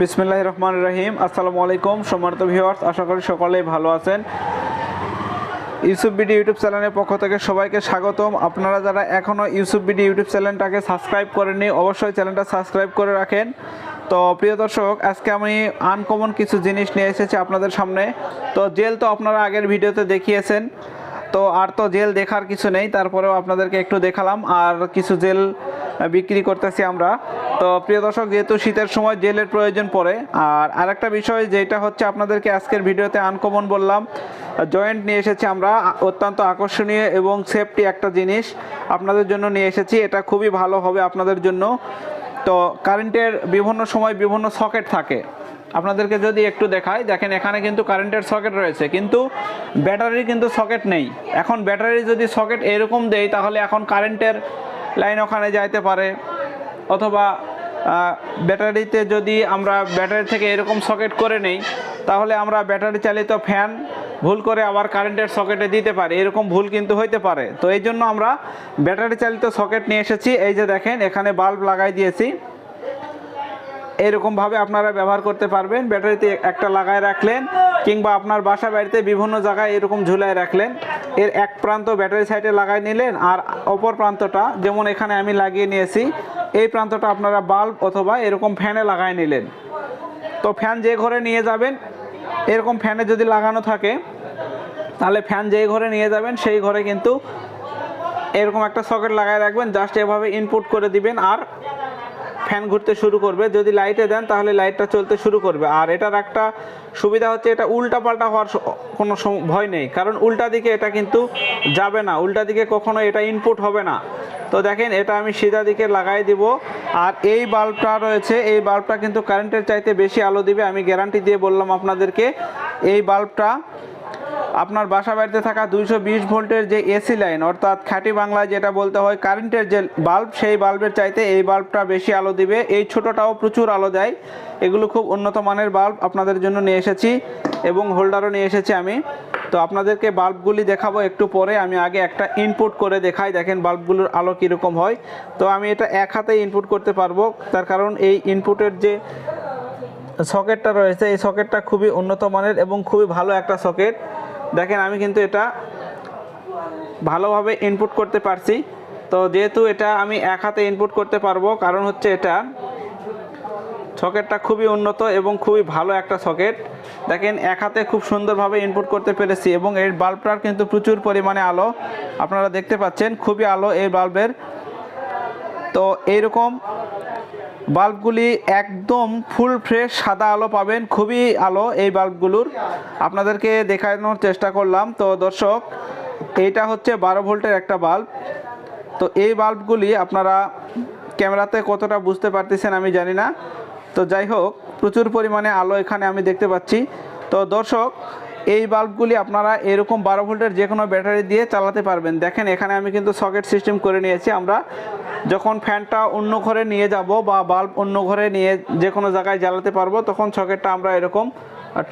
বিসমিল্লাহ রহমান রহিম। আসসালামু আলাইকুম, সম্মানিত ভিউয়ার্স আশা করি সকলেই ভালো আছেন। ইউসুফ বিডি ইউটিউব চ্যানেলের পক্ষ থেকে সবাইকে স্বাগতম। আপনারা যারা এখনও ইউসুফ বিডি ইউটিউব চ্যানেলটাকে সাবস্ক্রাইব করেননি, অবশ্যই চ্যানেলটা সাবস্ক্রাইব করে রাখেন। তো প্রিয় দর্শক, আজকে আমি আনকমন কিছু জিনিস নিয়ে এসেছি আপনাদের সামনে। তো জেল তো আপনারা আগের ভিডিওতে দেখিয়েছেন। তো আর তো জেল দেখার কিছু নেই, তারপরেও আপনাদেরকে একটু দেখালাম। আর কিছু জেল বিক্রি করতেছি আমরা। তো প্রিয় দর্শক, যেহেতু শীতের সময় জেলের প্রয়োজন পড়ে, আর আরেকটা বিষয় যেটা হচ্ছে আপনাদেরকে আজকের ভিডিওতে আনকমন বললাম জয়েন্ট নিয়ে এসেছি আমরা, অত্যন্ত আকর্ষণীয় এবং সেফটি একটা জিনিস আপনাদের জন্য নিয়ে এসেছি, এটা খুবই ভালো হবে আপনাদের জন্য। তো কারেন্টের বিভিন্ন সময় বিভিন্ন সকেট থাকে। আপনাদেরকে যদি একটু দেখায় দেখেন এখানে কিন্তু কারেন্টের সকেট রয়েছে, কিন্তু ব্যাটারির কিন্তু সকেট নেই। এখন ব্যাটারি যদি সকেট এরকম দেয় তাহলে এখন কারেন্টের লাইন ওখানে যাইতে পারে। অথবা ব্যাটারিতে যদি আমরা ব্যাটারি থেকে এরকম সকেট করে নেই, তাহলে আমরা ব্যাটারি চালিত ফ্যান ভুল করে আবার কারেন্টের সকেটে দিতে পারি। এরকম ভুল কিন্তু হইতে পারে। তো এই জন্য আমরা ব্যাটারি চালিত সকেট নিয়ে এসেছি। এই যে দেখেন, এখানে বাল্ব লাগাই দিয়েছি। এরকমভাবে আপনারা ব্যবহার করতে পারবেন। ব্যাটারিতে একটা লাগায় রাখলেন, কিংবা আপনার বাসা বাড়িতে বিভিন্ন জায়গায় এরকম ঝুলায় রাখলেন। এর এক প্রান্ত ব্যাটারি সাইডে লাগাই নিলেন, আর অপর প্রান্তটা, যেমন এখানে আমি লাগিয়ে নিয়েছি এই প্রান্তটা আপনারা বাল্ব অথবা এরকম ফ্যানে লাগাই নিলেন। তো ফ্যান যে ঘরে নিয়ে যাবেন, এরকম ফ্যানে যদি লাগানো থাকে, তাহলে ফ্যান যেই ঘরে নিয়ে যাবেন, সেই ঘরে কিন্তু এরকম একটা সকেট লাগায় রাখবেন, জাস্ট এভাবে ইনপুট করে দিবেন, আর ফ্যান ঘুরতে শুরু করবে। যদি লাইটে দেন, তাহলে লাইটটা চলতে শুরু করবে। আর এটার একটা সুবিধা হচ্ছে, এটা উল্টা পাল্টা হওয়ার কোনো ভয় নেই। কারণ উল্টা দিকে এটা কিন্তু যাবে না। উল্টা দিকে কখনো এটা ইনপুট হবে না। তো দেখেন, এটা আমি সিধা দিকে লাগাই দিব। আর এই বাল্বটা রয়েছে, এই বাল্বটা কিন্তু কারেন্টের চাইতে বেশি আলো দিবে। আমি গ্যারান্টি দিয়ে বললাম আপনাদেরকে, এই বাল্বটা আপনার বাসা বাড়িতে থাকা দুইশো বিশ ভোল্টের যে এসি লাইন, অর্থাৎ খাঁটি বাংলায় যেটা বলতে হয় কারেন্টের যে বাল্ব, সেই বাল্বের চাইতে এই বাল্বটা বেশি আলো দিবে। এই ছোটোটাও প্রচুর আলো দেয়। এগুলো খুব উন্নত মানের বাল্ব আপনাদের জন্য নিয়ে এসেছি এবং হোল্ডারও নিয়ে এসেছি আমি। তো আপনাদেরকে বাল্বগুলি দেখাবো একটু পরে। আমি আগে একটা ইনপুট করে দেখাই, দেখেন বাল্বগুলোর আলো কীরকম হয়। তো আমি এটা এক হাতে ইনপুট করতে পারব। তার কারণ এই ইনপুটের যে সকেটটা রয়েছে, এই সকেটটা খুবই উন্নত মানের এবং খুবই ভালো একটা সকেট। দেখেন, আমি কিন্তু এটা ভালোভাবে ইনপুট করতে পারছি। তো যেহেতু এটা আমি এক হাতে ইনপুট করতে পারব, কারণ হচ্ছে এটা সকেটটা খুবই উন্নত এবং খুবই ভালো একটা সকেট। দেখেন, এক হাতে খুব সুন্দরভাবে ইনপুট করতে পেরেছি এবং এর বাল্বটার কিন্তু প্রচুর পরিমাণে আলো আপনারা দেখতে পাচ্ছেন, খুবই আলো এই বাল্বের। তো এইরকম বাল্বগুলি একদম ফুল ফ্রেশ সাদা আলো পাবেন, খুবই আলো এই বাল্বগুলোর। আপনাদেরকে দেখানোর চেষ্টা করলাম। তো দর্শক, এইটা হচ্ছে বারো ভোল্টের একটা বাল্ব। তো এই বাল্বগুলি আপনারা ক্যামেরাতে কতটা বুঝতে পারতেছেন আমি জানি না। তো যাই হোক, প্রচুর পরিমাণে আলো এখানে আমি দেখতে পাচ্ছি। তো দর্শক এই বাল্বগুলি আপনারা এরকম বারো ভোল্টের যে কোনো ব্যাটারি দিয়ে চালাতে পারবেন। দেখেন, এখানে আমি কিন্তু সকেট সিস্টেম করে নিয়েছি। আমরা যখন ফ্যানটা অন্য ঘরে নিয়ে যাব বা বাল্ব অন্য ঘরে নিয়ে যে কোনো জায়গায় জ্বালাতে পারব, তখন সকেটটা আমরা এরকম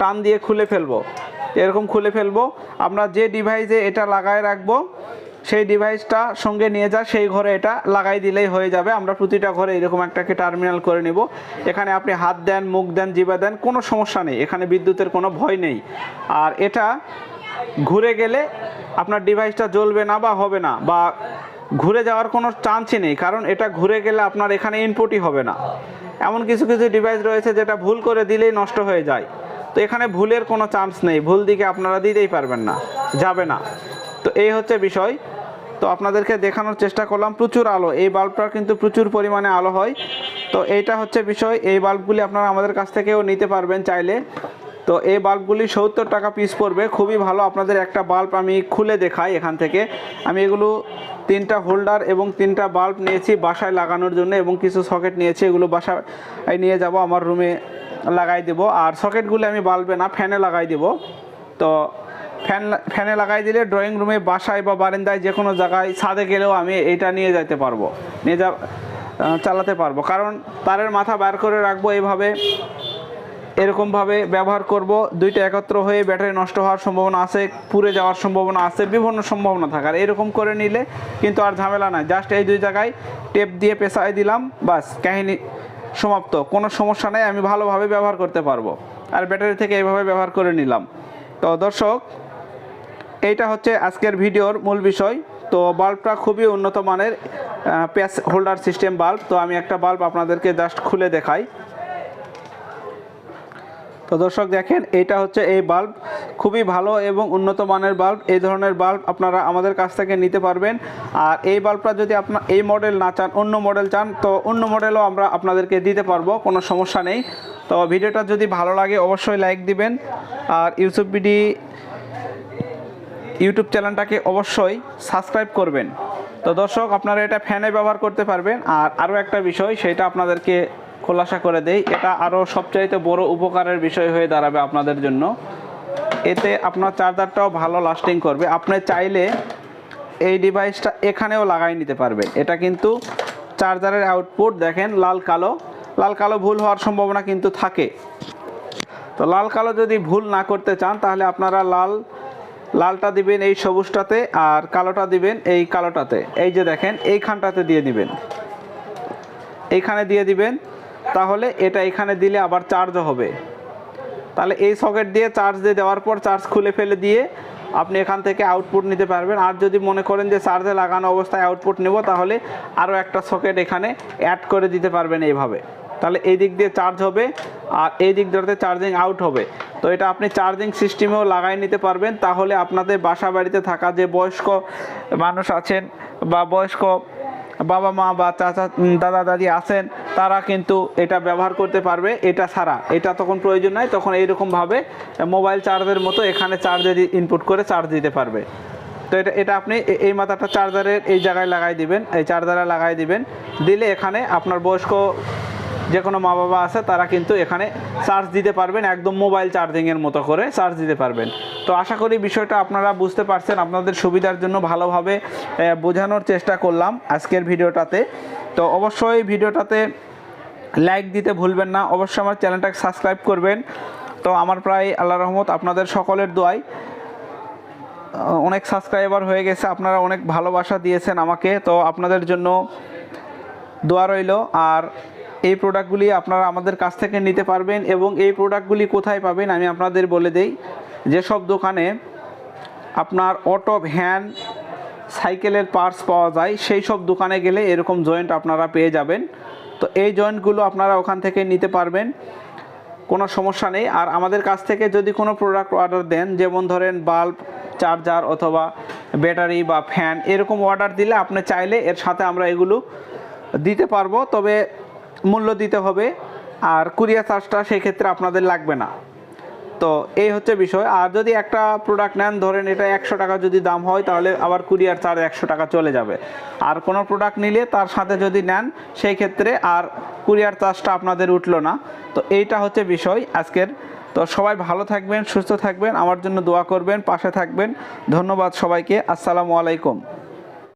টান দিয়ে খুলে ফেলব। এরকম খুলে ফেলব। আমরা যে ডিভাইসে এটা লাগায় রাখব সেই ডিভাইসটা সঙ্গে নিয়ে যা, সেই ঘরে এটা লাগাই দিলেই হয়ে যাবে। আমরা প্রতিটা ঘরে এরকম একটাকে টার্মিনাল করে নিব। এখানে আপনি হাত দেন, মুখ দেন জিবা দেন, কোনো সমস্যা নেই। এখানে বিদ্যুতের কোনো ভয় নেই। আর এটা ঘুরে গেলে আপনার ডিভাইসটা জ্বলবে না বা হবে না, বা ঘুরে যাওয়ার কোনো চান্সই নেই, কারণ এটা ঘুরে গেলে আপনার এখানে ইনপুটই হবে না। এমন কিছু কিছু ডিভাইস রয়েছে যেটা ভুল করে দিলেই নষ্ট হয়ে যায়। তো এখানে ভুলের কোনো চান্স নেই। ভুল দিকে আপনারা দিতেই পারবেন না, যাবে না। তো এই হচ্ছে বিষয়। তো আপনাদেরকে দেখানোর চেষ্টা করলাম, প্রচুর আলো। এই বাল্বটার কিন্তু প্রচুর পরিমাণে আলো হয়। তো এইটা হচ্ছে বিষয়, এই বাল্বগুলি আপনারা আমাদের কাছ থেকেও নিতে পারবেন চাইলে। তো এই বাল্বগুলি সত্তর টাকা পিস পড়বে। খুবই ভালো আপনাদের একটা বাল্ব আমি খুলে দেখাই এখান থেকে। আমি এগুলো তিনটা হোল্ডার এবং তিনটা বাল্ব নিয়েছি বাসায় লাগানোর জন্য এবং কিছু সকেট নিয়েছি। এগুলো বাসায় নিয়ে যাব, আমার রুমে লাগাই দেবো। আর সকেটগুলি আমি বাল্বে না, ফ্যানে লাগাই দেবো। তো ফ্যান, ফ্যানে লাগাই দিলে ড্রয়িং রুমে বাসায় বা বারান্দায় যে কোনো জায়গায় ছাদে গেলেও আমি এটা নিয়ে যেতে পারব। নিয়ে যা চালাতে পারব। কারণ তারের মাথা বার করে রাখব এইভাবে, এরকমভাবে ব্যবহার করব। দুইটা একত্র হয়ে ব্যাটারি নষ্ট হওয়ার সম্ভাবনা আছে, পুড়ে যাওয়ার সম্ভাবনা আছে, বিভিন্ন সম্ভাবনা থাকার এরকম করে নিলে কিন্তু আর ঝামেলা নাই। জাস্ট এই দুই জায়গায় টেপ দিয়ে পেশায় দিলাম বাস কাহিনী সমাপ্ত। কোনো সমস্যা নেই, আমি ভালোভাবে ব্যবহার করতে পারব। আর ব্যাটারি থেকে এইভাবে ব্যবহার করে নিলাম। তো দর্শক এইটা হচ্ছে আজকের ভিডিওর মূল বিষয়। তো বাল্বটা খুবই উন্নত মানের প্যাস হোল্ডার সিস্টেম বাল্ব। তো আমি একটা বাল্ব আপনাদেরকে জাস্ট খুলে দেখাই। তো দর্শক দেখেন, এইটা হচ্ছে এই বাল্ব। খুবই ভালো এবং উন্নত মানের বাল্ব। এই ধরনের বাল্ব আপনারা আমাদের কাছ থেকে নিতে পারবেন। আর এই বাল্বটা যদি আপনার এই মডেল না চান, অন্য মডেল চান, তো অন্য মডেলও আমরা আপনাদেরকে দিতে পারব, কোনো সমস্যা নেই। তো ভিডিওটা যদি ভালো লাগে, অবশ্যই লাইক দিবেন। আর বিডি ইউটিউব চ্যানেলটাকে অবশ্যই সাবস্ক্রাইব করবেন। তো দর্শক, আপনারা এটা ফ্যানে ব্যবহার করতে পারবেন। আর আরও একটা বিষয়, সেটা আপনাদেরকে খোলাসা করে দেই। এটা আরও সবচাইতে বড় উপকারের বিষয় হয়ে দাঁড়াবে আপনাদের জন্য। এতে আপনার চার্জারটাও ভালো লাস্টিং করবে। আপনি চাইলে এই ডিভাইসটা এখানেও লাগাই নিতে পারবেন। এটা কিন্তু চার্জারের আউটপুট দেখেন, লাল, কালো। লাল, কালো ভুল হওয়ার সম্ভাবনা কিন্তু থাকে। তো লাল, কালো যদি ভুল না করতে চান, তাহলে আপনারা লাল লালটা দিবেন এই সবুজটাতে আর কালোটা দিবেন এই কালোটাতে। এই যে দেখেন, এইখানটাতে দিয়ে দিবেন। এইখানে দিয়ে দিবেন, তাহলে এটা এখানে দিলে আবার চার্জও হবে। তাহলে এই সকেট দিয়ে চার্জ দিয়ে দেওয়ার পর চার্জ খুলে ফেলে দিয়ে আপনি এখান থেকে আউটপুট নিতে পারবেন। আর যদি মনে করেন যে চার্জে লাগানো অবস্থায় আউটপুট নেব, তাহলে আরও একটা সকেট এখানে অ্যাড করে দিতে পারবেন এইভাবে। তাহলে এই দিক দিয়ে চার্জ হবে আর এই দিক দিয়ে চার্জিং আউট হবে। তো এটা আপনি চার্জিং সিস্টেমেও লাগাই নিতে পারবেন। তাহলে আপনাদের বাসা বাড়িতে থাকা যে বয়স্ক মানুষ আছেন বা বয়স্ক বাবা মা বা চাচা দাদা, দাদি আছেন, তারা কিন্তু এটা ব্যবহার করতে পারবে। এটা ছাড়া, এটা তখন প্রয়োজন নাই। তখন এইরকমভাবে মোবাইল চার্জের মতো এখানে চার্জের ইনপুট করে চার্জ দিতে পারবে। তো এটা এটা আপনি এই মাথাটা চার্জারের এই জায়গায় লাগাই দিবেন, এই চার্জারে লাগাই দিবেন। দিলে এখানে আপনার বয়স্ক যে কোনো মা বাবা আছে, তারা কিন্তু এখানে চার্জ দিতে পারবেন, একদম মোবাইল চার্জিংয়ের মতো করে চার্জ দিতে পারবেন। তো আশা করি বিষয়টা আপনারা বুঝতে পারছেন, আপনাদের সুবিধার জন্য ভালোভাবে বোঝানোর চেষ্টা করলাম আজকের ভিডিওটাতে। তো অবশ্যই ভিডিওটাতে লাইক দিতে ভুলবেন না, অবশ্যই আমার চ্যানেলটাকে সাবস্ক্রাইব করবেন। তো আমার প্রায় আল্লাহ রহমত আপনাদের সকলের দোয়ায় অনেক সাবস্ক্রাইবার হয়ে গেছে, আপনারা অনেক ভালোবাসা দিয়েছেন আমাকে, তো আপনাদের জন্য দোয়া রইল। আর এই প্রোডাক্টগুলি আপনারা আমাদের কাছ থেকে নিতে পারবেন এবং এই প্রোডাক্টগুলি কোথায় পাবেন আমি আপনাদের বলে দেই। যেসব দোকানে আপনার অটো ভ্যান সাইকেলের পার্টস পাওয়া যায় সেই সব দোকানে গেলে এরকম জয়েন্ট আপনারা পেয়ে যাবেন। তো এই জয়েন্টগুলো আপনারা ওখান থেকে নিতে পারবেন, কোনো সমস্যা নেই। আর আমাদের কাছ থেকে যদি কোনো প্রোডাক্ট অর্ডার দেন, যেমন ধরেন বাল্ব চার্জার অথবা ব্যাটারি বা ফ্যান এরকম অর্ডার দিলে আপনি চাইলে এর সাথে আমরা এগুলো দিতে পারব। তবে মূল্য দিতে হবে আর কুরিয়ার চার্জটা সেই ক্ষেত্রে আপনাদের লাগবে না। তো এই হচ্ছে বিষয়। আর যদি একটা প্রোডাক্ট নেন, ধরেন এটা একশো টাকা যদি দাম হয়, তাহলে আবার কুরিয়ার চার্জ একশো টাকা চলে যাবে। আর কোনো প্রোডাক্ট নিলে তার সাথে যদি নেন সেই ক্ষেত্রে আর কুরিয়ার চার্জটা আপনাদের উঠল না। তো এইটা হচ্ছে বিষয় আজকের। তো সবাই ভালো থাকবেন, সুস্থ থাকবেন, আমার জন্য দোয়া করবেন, পাশে থাকবেন। ধন্যবাদ সবাইকে। আসসালামু আলাইকুম।